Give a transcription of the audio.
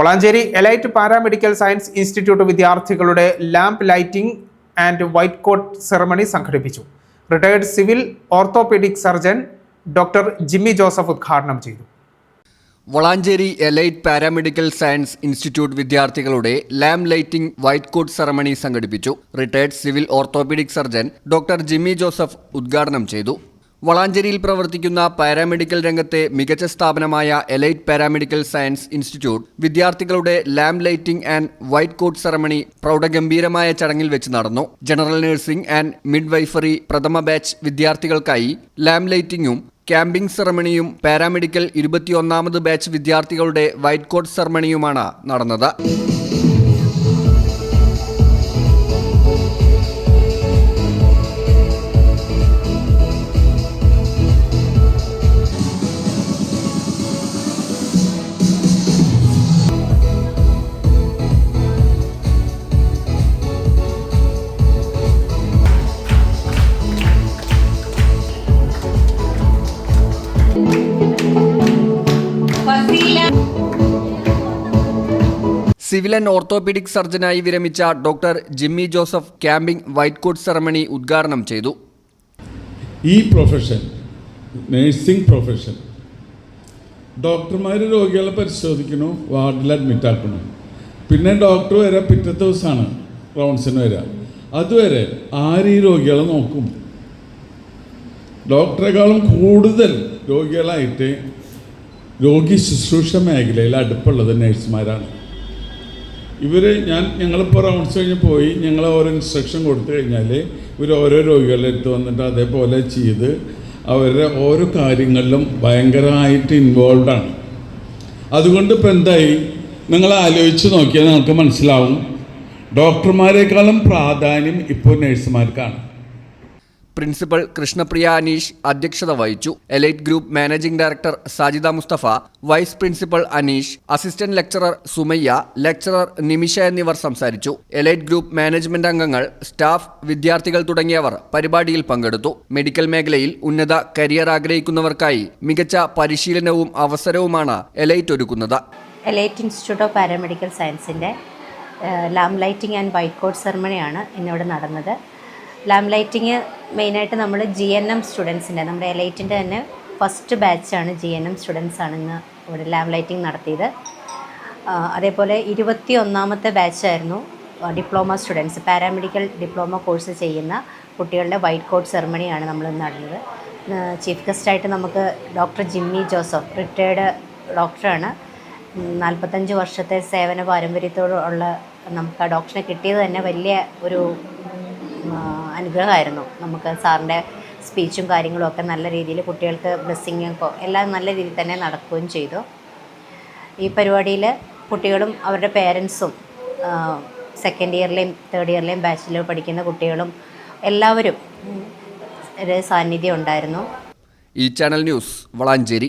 Valanchery elite paramedical science institute വിദ്യാർത്ഥികളുടെ lamp lighting and white coat ceremony സംഘടിപ്പിച്ചു. Retired civil orthopaedic surgeon doctor Jimmy Joseph ഉദ്ഘാടനം ചെയ്തു. Valanchery elite paramedical science institute വിദ്യാർത്ഥികളുടെ lamp lighting white coat ceremony സംഘടിപ്പിച്ചു. Retired civil orthopaedic surgeon doctor Jimmy Joseph ഉദ്ഘാടനം ചെയ്തു. വളാഞ്ചേരിയിൽ പ്രവർത്തിക്കുന്ന പാരാമെഡിക്കൽ രംഗത്തെ മികച്ച സ്ഥാപനമായ എലൈറ്റ് പാരാമെഡിക്കൽ സയൻസ് ഇൻസ്റ്റിറ്റ്യൂട്ട് വിദ്യാർത്ഥികളുടെ lamp lighting and white coat ceremony പ്രൗഢഗംഭീരമായ ചടങ്ങിൽ വെച്ച് നടന്നു. General nursing and midwifery പ്രഥമ ബാച്ച് വിദ്യാർത്ഥികൾക്കായി ലാം ലൈറ്റിംഗും ക്യാമ്പിംഗ് സെറമണിയും പാരാമെഡിക്കൽ ഇരുപത്തിയൊന്നാമത് ബാച്ച് വിദ്യാർത്ഥികളുടെ വൈറ്റ് കോട്ട് സെറമണിയുമാണ് നടന്നത്. സിവിൽ ആൻഡ് ഓർത്തോപീഡിക് സർജനായി വിരമിച്ച doctor Jimmy Joseph capping white coat ceremony ഉദ്ഘാടനം ചെയ്തു. ഈ പ്രൊഫഷൻ നേഴ്സിംഗ് പ്രൊഫഷൻ ഡോക്ടർമാർ രോഗികളെ പരിശോധിക്കണു വാർഡിൽ അഡ്മിറ്റ് ആക്കണു പിന്നെ ഡോക്ടർ വരെ പിറ്റത്തെ ദിവസമാണ് റൗണ്ട്സിന് വരിക. അതുവരെ ആര് ഈ രോഗികളെ നോക്കും? ഡോക്ടറെക്കാളും കൂടുതൽ രോഗികളായിട്ട് രോഗി ശുശ്രൂഷ മേഖലയിൽ അടുപ്പുള്ളത് നഴ്സുമാരാണ് ഇവർ ഞാൻ ഞങ്ങളിപ്പോൾ റൗണ്ട്സ് കഴിഞ്ഞ് പോയി ഞങ്ങൾ ഓരോ ഇൻസ്ട്രക്ഷൻ കൊടുത്തു കഴിഞ്ഞാൽ ഇവർ ഓരോ രോഗികളുടെ അടുത്ത് വന്നിട്ട് അതേപോലെ ചെയ്ത് അവരുടെ ഓരോ കാര്യങ്ങളിലും ഭയങ്കരമായിട്ട് ഇൻവോൾവ് ആണ്. അതുകൊണ്ട് ഇപ്പം എന്തായി? നിങ്ങൾ ആലോചിച്ച് നോക്കിയാൽ നമുക്ക് മനസ്സിലാവും. ഡോക്ടർമാരെക്കാളും പ്രാധാന്യം ഇപ്പോൾ നഴ്സുമാർക്കാണ് പ്രിൻസിപ്പൽ കൃഷ്ണപ്രിയ അനീഷ് അധ്യക്ഷത വഹിച്ചു. Elite group managing director Sajida Musthafa vice principal Aneesh assistant lecturer Sumayya lecturer Nimisha എന്നിവർ സംസാരിച്ചു. എലൈറ്റ് ഗ്രൂപ്പ് മാനേജ്മെന്റ് അംഗങ്ങൾ സ്റ്റാഫ് വിദ്യാർത്ഥികൾ തുടങ്ങിയവർ പരിപാടിയിൽ പങ്കെടുത്തു. മെഡിക്കൽ മേഖലയിൽ ഉന്നത കരിയർ ആഗ്രഹിക്കുന്നവർക്കായി മികച്ച പരിശീലനവും അവസരവുമാണ് എലൈറ്റ് ഒരുക്കുന്നത്. എലൈറ്റ് ഇൻസ്റ്റിറ്റ്യൂട്ട് ഓഫ് പാരാമെഡിക്കൽ സയൻസിന്റെ lamp lighting and white coat സെറമണിയാണ് ഇന്നിവിടെ നടന്നത്. ലാം ലൈറ്റിംഗ് മെയിനായിട്ട് നമ്മൾ ജി എൻ എം സ്റ്റുഡൻസിന്റെ നമ്മുടെ എലൈറ്റിന്റെ തന്നെ ഫസ്റ്റ് ബാച്ചാണ് ജി എൻ എം സ്റ്റുഡൻസാണ് ഇന്ന് ഇവിടെ ലാബ് ലൈറ്റിംഗ് നടത്തിയത്. അതേപോലെ ഇരുപത്തി ഒന്നാമത്തെ ബാച്ചായിരുന്നു diploma students paramedical diploma course ചെയ്യുന്ന കുട്ടികളുടെ വൈറ്റ് കോട്ട് സെറമണിയാണ് നമ്മൾ ഇന്ന് നടന്നത്. ചീഫ് ഗസ്റ്റായിട്ട് നമുക്ക് ഡോക്ടർ ജിമ്മി ജോസഫ് റിട്ടയേർഡ് ഡോക്ടറാണ് നാൽപ്പത്തഞ്ച് വർഷത്തെ സേവന പാരമ്പര്യത്തോടുള്ള നമുക്ക് ആ ഡോക്ടറിനെ കിട്ടിയത് തന്നെ വലിയ ഒരു അനുഗ്രഹമായിരുന്നു. നമുക്ക് സാറിന്റെ സ്പീച്ചും കാര്യങ്ങളും ഒക്കെ നല്ല രീതിയിൽ കുട്ടികൾക്ക് ബ്ലെസ്സിങ്ങും എല്ലാം നല്ല രീതിയിൽ തന്നെ നടക്കുകയും ചെയ്തു. ഈ പരിപാടിയിൽ കുട്ടികളും അവരുടെ പേരൻസും സെക്കൻഡ് ഇയറിലെയും തേർഡ് ഇയറിലെയും ബാച്ചിലർ പഠിക്കുന്ന കുട്ടികളും എല്ലാവരും ഒരു സാന്നിധ്യം ഉണ്ടായിരുന്നു. ഈ ചാനൽ ന്യൂസ് വളാഞ്ചേരി.